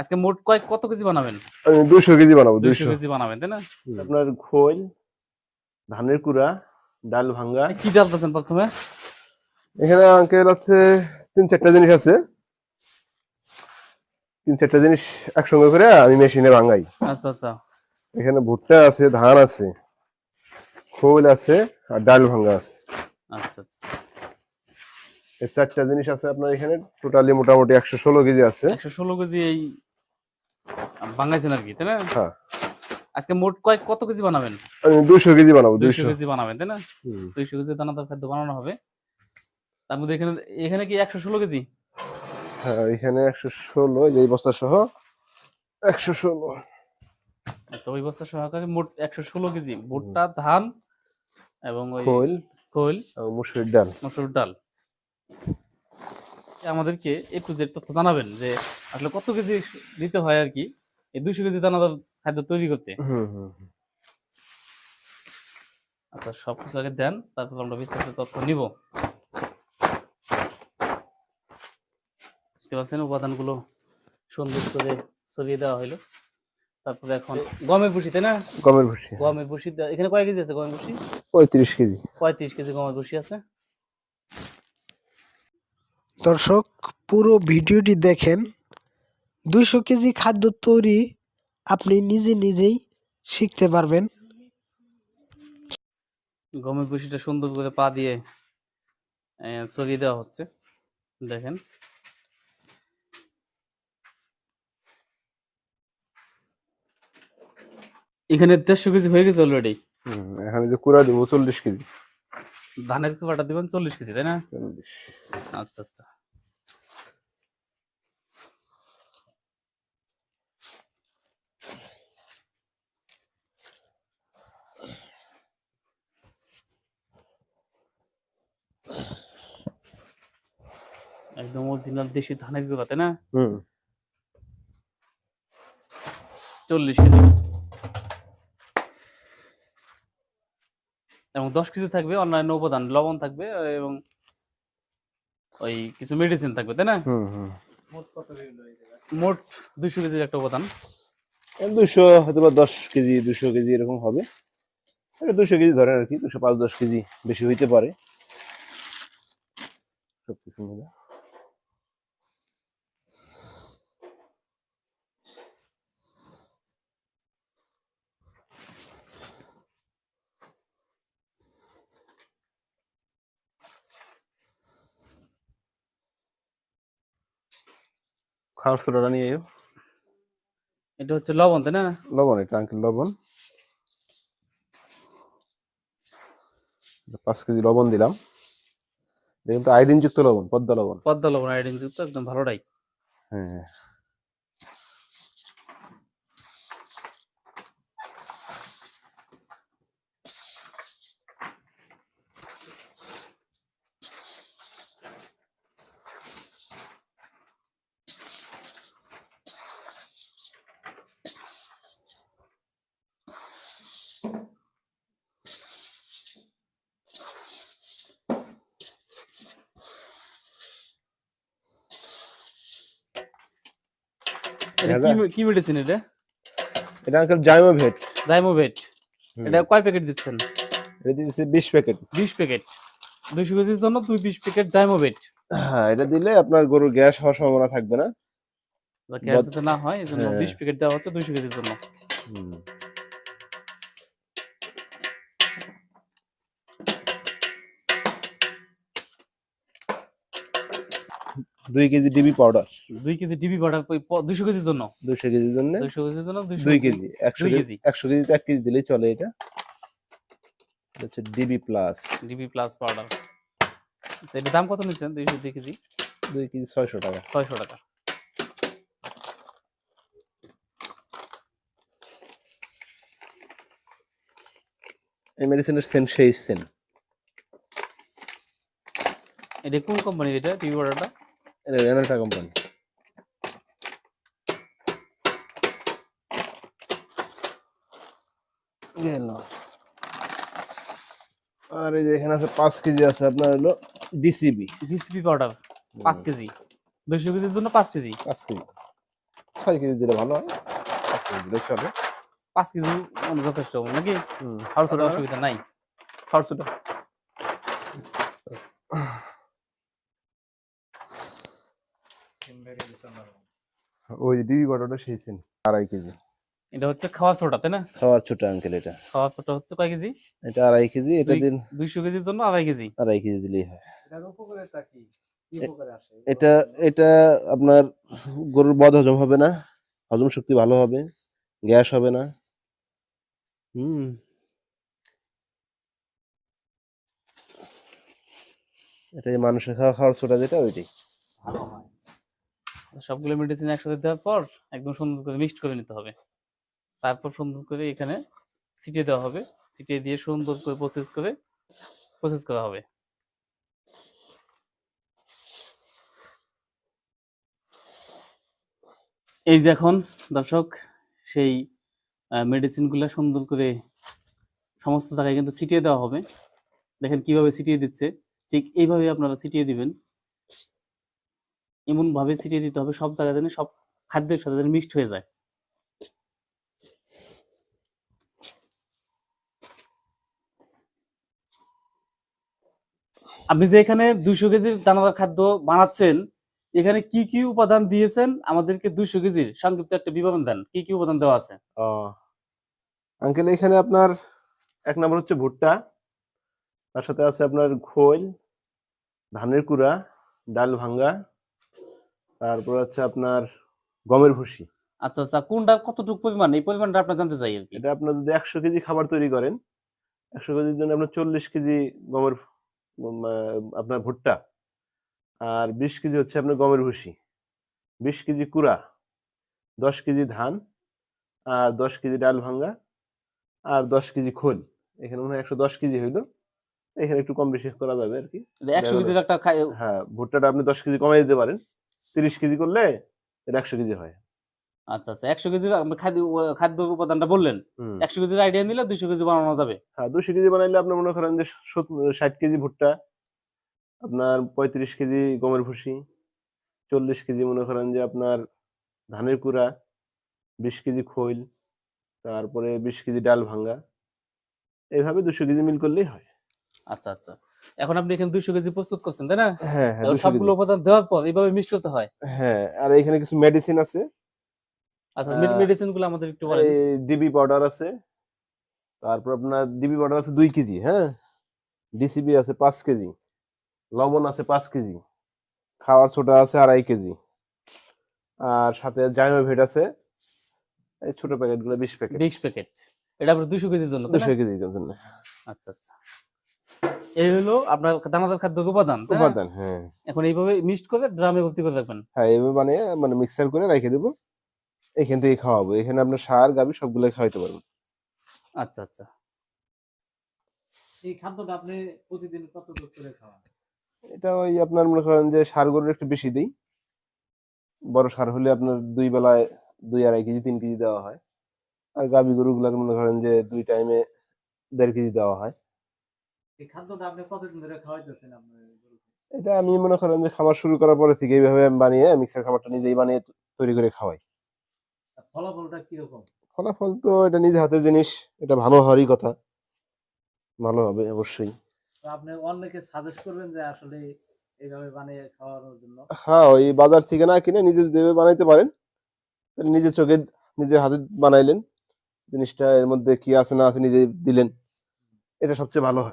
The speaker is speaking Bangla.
আজকে মোট কয়েক কত কেজি বানাবেন? আমি দুশো কেজি বানাবো দুইশো দুশো কেজি বানাবেন তাই না? আপনার খোল ধানের কুড়া ডাল ভাঙ্গা। কি ডালতেছেন প্রথমে? এখানে আঙ্কেল আছে তিন চারটা জিনিস আছে। তিন চারটা জিনিস একসঙ্গে করে আমি মেশিনে ভাঙাই। আচ্ছা আচ্ছা। এখানে ভুট্টা আছে ধান আছে খোল আছে আর ডাল ভাঙ্গা আছে। আচ্ছা আচ্ছা। এই চারটা জিনিস আছে আপনার এখানে। টোটালি মোটামুটি একশো ষোলো কেজি আছে। একশো ষোলো কেজি এই বাঙাইছেন আর কি তাই না? হ্যাঁ। আজকে মোট কয়েক কত কেজি বানাবেন? দুশো কেজি বানাবো দুইশো কেজি বানাবেন তাই না? দুইশো কেজি দানাদার খাদ্য বানানো হবে। তার মধ্যে এখানে এখানে কি একশো ষোলো কেজি? হ্যাঁ এখানে একশো ষোলো এই বস্তা সহ একশো ষোলো। আচ্ছা ওই বস্তা সহকারে মোট একশো ষোলো কেজি। ভুট্টা ধান এবং ওই খোল খোল এবং মুসুরির ডাল। মসুর ডাল। আমাদেরকে একটু যে তথ্য জানাবেন যে আসলে কত কেজি দিতে হয় আর কি? এই দুইশো কেজি দানাদার খাদ্য তৈরি করতে। আচ্ছা সব কিছু আগে দেন তারপর আমরা বিস্তারিত তথ্য নিব। দেখতে পাচ্ছেন উপাদানগুলো সুন্দর করে ছড়িয়ে দেওয়া হলো তারপরে এখন গমের ভুসি তাই না? গমের ভুসি গমের ভুসি এখানে কয় কেজি আছে গমের ভুসি? পঁয়ত্রিশ কেজি। পঁয়ত্রিশ কেজি গমের ভুসি আছে। দর্শক পুরো ভিডিওটি দেখেন। দুইশো কেজি খাদ্য তৈরি আপনি নিজে নিজেই শিখতে পারবেন। গমের ভুসিটা সুন্দর করে পা দিয়ে আহ, ছড়িয়ে দেওয়া হচ্ছে। দেখেন। এখানে দেড়শো কেজি হয়ে গেছে অলরেডি হুম, এখানে যে কুড়া দিব চল্লিশ কেজি। ধানের কুয়াটা দিবেন চল্লিশ কেজি তাই না? আচ্ছা আচ্ছা। একদম অরিজিনাল দেশি ধানের গুঁড়া তাই না? চল্লিশ কেজি। এবং দশ কেজি থাকবে অন্যান্য উপাদান লবণ থাকবে এবং ওই কিছু মেডিসিন থাকবে তাই না? হুম হুম। মোট দুইশো কেজির একটা উপাদান। দুশো হয়তো বা দশ কেজি দুশো কেজি এরকম হবে। দুশো কেজি ধরেন আর কি দুশো পাঁচ দশ কেজি বেশি হইতে পারে। সবকিছু মিলে। খাওয়ার সোডাটা নিয়ে এটা হচ্ছে লবণ তাই না? লবণ এটা আঙ্কেল লবণ। পাঁচ কেজি লবণ দিলাম। এটা কিন্তু আয়োডিনযুক্ত লবণ পদ্মা লবণ। পদ্মা লবণ আয়োডিন যুক্ত একদম ভালোটাই হ্যাঁ। কি মেডিসিন এটা? এটা আঙ্কেল জাইমোভেট জাইমোভেট এটা কয় প্যাকেট দিচ্ছেন? এটা দিচ্ছে বিশ প্যাকেট বিশ প্যাকেট দুইশো কেজির জন্য দুই বিশ প্যাকেট জাইমোভেট হ্যাঁ এটা দিলে আপনার গরুর গ্যাস হওয়ার সম্ভাবনা থাকবে না। গ্যাস না হয় এজন্য জন্য হ্যাঁ। বিশ প্যাকেট দেওয়া হচ্ছে দুইশো কেজির জন্য। হুম। দুই কেজি ডিবি পাউডার। দুই কেজি ডিবি পাউডার দুইশো কেজির জন্য? দুশো কেজির জন্য? দুইশো কেজির জন্য দুইশো দুই কেজি। একশো দুই কেজি কেজি। একশো কেজিতে এক কেজি দিলেই চলে এটা। হচ্ছে DB plus. DB plus powder. আচ্ছা এটার দাম কত নিচ্ছেন? দুইশো দুই কেজি? দুই কেজি ছয়শো টাকা। ছয়শো টাকা। এই মেডিসিনের সেন্ট সেই সেন্ট এটা কোন কোম্পানির এটা? ডিবি পাউডারটা? রেনাল্টা কোম্পানি গেল আর এই যে এখানে আছে পাঁচ কেজি আছে আপনার হলো ডিসিবি ডিসিপি পাউডার পাঁচ কেজি। দুইশো কেজির জন্য পাঁচ কেজি। পাঁচ কেজি। ছয় কেজি দিলে ভালো হয়। পাঁচ কেজি দিলে চলে। পাঁচ কেজি মানে যথেষ্ট হবে নাকি ছোটা অসুবিধা নাই। খাওয়ার ছোটা ওই ডিবি বড়টা সেই সেন আড়াই কেজি। এটা হচ্ছে খাওয়া ছোটা তাই না? খাওয়ার ছোটা আঙ্কেল এটা। খাওয়া ছোটা হচ্ছে কয় কেজি? এটা আড়াই কেজি এটা দিন দুইশো কেজির জন্য আড়াই কেজি। আড়াই কেজি দিলেই হয়। এটার উপকারিতা কি? কি এ- উপকারে আসে? এটা এটা আপনার গরুর বদ হজম হবে না হজম শক্তি ভালো হবে গ্যাস হবে না। হুম। এটাই মানুষের খাওয়া খাওয়ার ছোটা যেটা ওইটাই। ভালো সবগুলো মেডিসিন একসাথে দেওয়ার পর একদম সুন্দর করে মিক্সড করে নিতে হবে। তারপর সুন্দর করে এখানে ছিটিয়ে দেওয়া হবে। ছিটিয়ে দিয়ে সুন্দর করে প্রসেস করে প্রসেস করা হবে। এই যে এখন দর্শক, সেই মেডিসিনগুলো সুন্দর করে সমস্ত জায়গায় কিন্তু ছিটিয়ে দেওয়া হবে। দেখেন কীভাবে ছিটিয়ে দিচ্ছে। ঠিক এইভাবে আপনারা ছিটিয়ে দিবেন। এমন ভাবে ছিটিয়ে দিতে হবে, সব জায়গায় যেন সব খাদ্যের সাথে যেন মিক্সড হয়ে যায়। আপনি যে এখানে দুইশো কেজির দানাদার খাদ্য বানাচ্ছেন, এখানে কি কি উপাদান দিয়েছেন? আমাদেরকে দুইশো কেজির সংক্ষিপ্ত একটা বিবরণ দেন। কি কি উপাদান দেওয়া আছে? আঙ্কেল, এখানে আপনার এক নম্বর হচ্ছে ভুট্টা, তার সাথে আছে আপনার খোল, ধানের কুড়া, ডাল ভাঙ্গা তারপর আছে আপনার গমের ভুসি। আচ্ছা আচ্ছা কোনটা কতটুকু পরিমাণ? এই পরিমাণটা আপনার জানতে চাই আর কি। এটা আপনার যদি একশো কেজি খাবার তৈরি করেন একশো কেজির জন্য আপনার চল্লিশ কেজি গমের আপনার ভুট্টা আর বিশ কেজি হচ্ছে আপনার গমের ভুসি বিশ কেজি কুড়া দশ কেজি ধান আর দশ কেজি ডাল ভাঙ্গা আর দশ কেজি খোল। এখানে মনে হয় একশো দশ কেজি হইল। এখানে একটু কম বেশি করা যাবে আর কি। একশো কেজির একটা খাই- হ্যাঁ ভুট্টাটা আপনি দশ কেজি কমাই দিতে পারেন। তিরিশ কেজি করলে এটা একশো কেজি হয়। আচ্ছা আচ্ছা একশো কেজির আপনি খাদ্য খাদ্য উপাদানটা বললেন। একশো কেজির আইডিয়া নিলে দুইশো কেজি বানানো যাবে। হ্যাঁ দুশো কেজি বানাইলে আপনার মনে করেন যে ষাট কেজি ভুট্টা আপনার পঁয়ত্রিশ কেজি গমের ভুসি চল্লিশ কেজি মনে করেন যে আপনার ধানের কুড়া বিশ কেজি খৈল তারপরে বিশ কেজি ডাল ভাঙ্গা। এইভাবে দুশো কেজি মিল করলেই হয়। আচ্ছা আচ্ছা। এখন আপনি এখানে দুইশো কেজি প্রস্তুত করছেন তাই না? হ্যাঁ হ্যাঁ এবার 200 সবগুলো উপাদান দেওয়ার পর এইভাবে মিক্স করতে হয়? হ্যাঁ আর এখানে কিছু মেডিসিন আছে। আচ্ছা মেডিসিনগুলো আমাদের একটু বলেন। ডিবি পাউডার আছে। তারপর আপনার ডিবি পাউডার আছে দুই কেজি হ্যাঁ? ডিসিবি আছে পাঁচ কেজি। লবণ আছে পাঁচ কেজি। খাওয়ার সোডা আছে আড়াই কেজি। আর সাথে জাইনোভেট আছে। এই ছোট প্যাকেটগুলো বিশ প্যাকেট বিশ প্যাকেট এটা আপনার দুইশো কেজির জন্য দুশো কেজির জন্য। আচ্ছা আচ্ছা। এই হলো আপনার দানাদার খাদ্যের উপাদান উপাদান হ্যাঁ। এখন এইভাবে মিক্সড করে ড্রামে ভর্তি করে রাখবেন। হ্যাঁ এইভাবে বানিয়ে মানে মিক্সার করে রেখে দেবো। এখান থেকে খাওয়াবো। এখানে আপনার সার গাবি সবগুলো খাওয়াইতে পারবেন। আচ্ছা আচ্ছা। এই খাদ্যটা আপনি প্রতিদিন কতটুকু করে খাওয়ান? এটা ওই আপনার মনে করেন যে সার গরুর একটু বেশি দিই। বড় সার হলে আপনার দুই বেলায় দুই আড়াই কেজি তিন কেজি দেওয়া হয়। আর গাবি গরুগুলার মনে করেন যে দুই টাইমে দেড় কেজি দেওয়া হয়। এই খাদ্যটা আপনি কতদিন ধরে খাওয়াইতেছেন আপনার এটা আমি মনে করেন যে খাবার শুরু করার পরে থেকে এইভাবে আমি বানিয়ে মিক্সার খাবারটা নিজেই বানিয়ে তৈরি করে খাওয়াই। ফলাফলটা কীরকম? ফলাফল তো এটা নিজে হাতের জিনিস এটা ভালো হওয়ারই কথা। ভালো হবে অবশ্যই। আপনি অন্যকে সাজেস্ট করবেন যে আসলে এইভাবে বানিয়ে খাওয়ানোর জন্য? হ্যাঁ ওই বাজার থেকে না কিনে নিজে যদি বানাইতে পারেন তাহলে নিজের চোখে নিজের হাতে বানাইলেন। জিনিসটা এর মধ্যে কি আছে না আছে নিজে দিলেন। এটা সবচেয়ে ভালো হয়।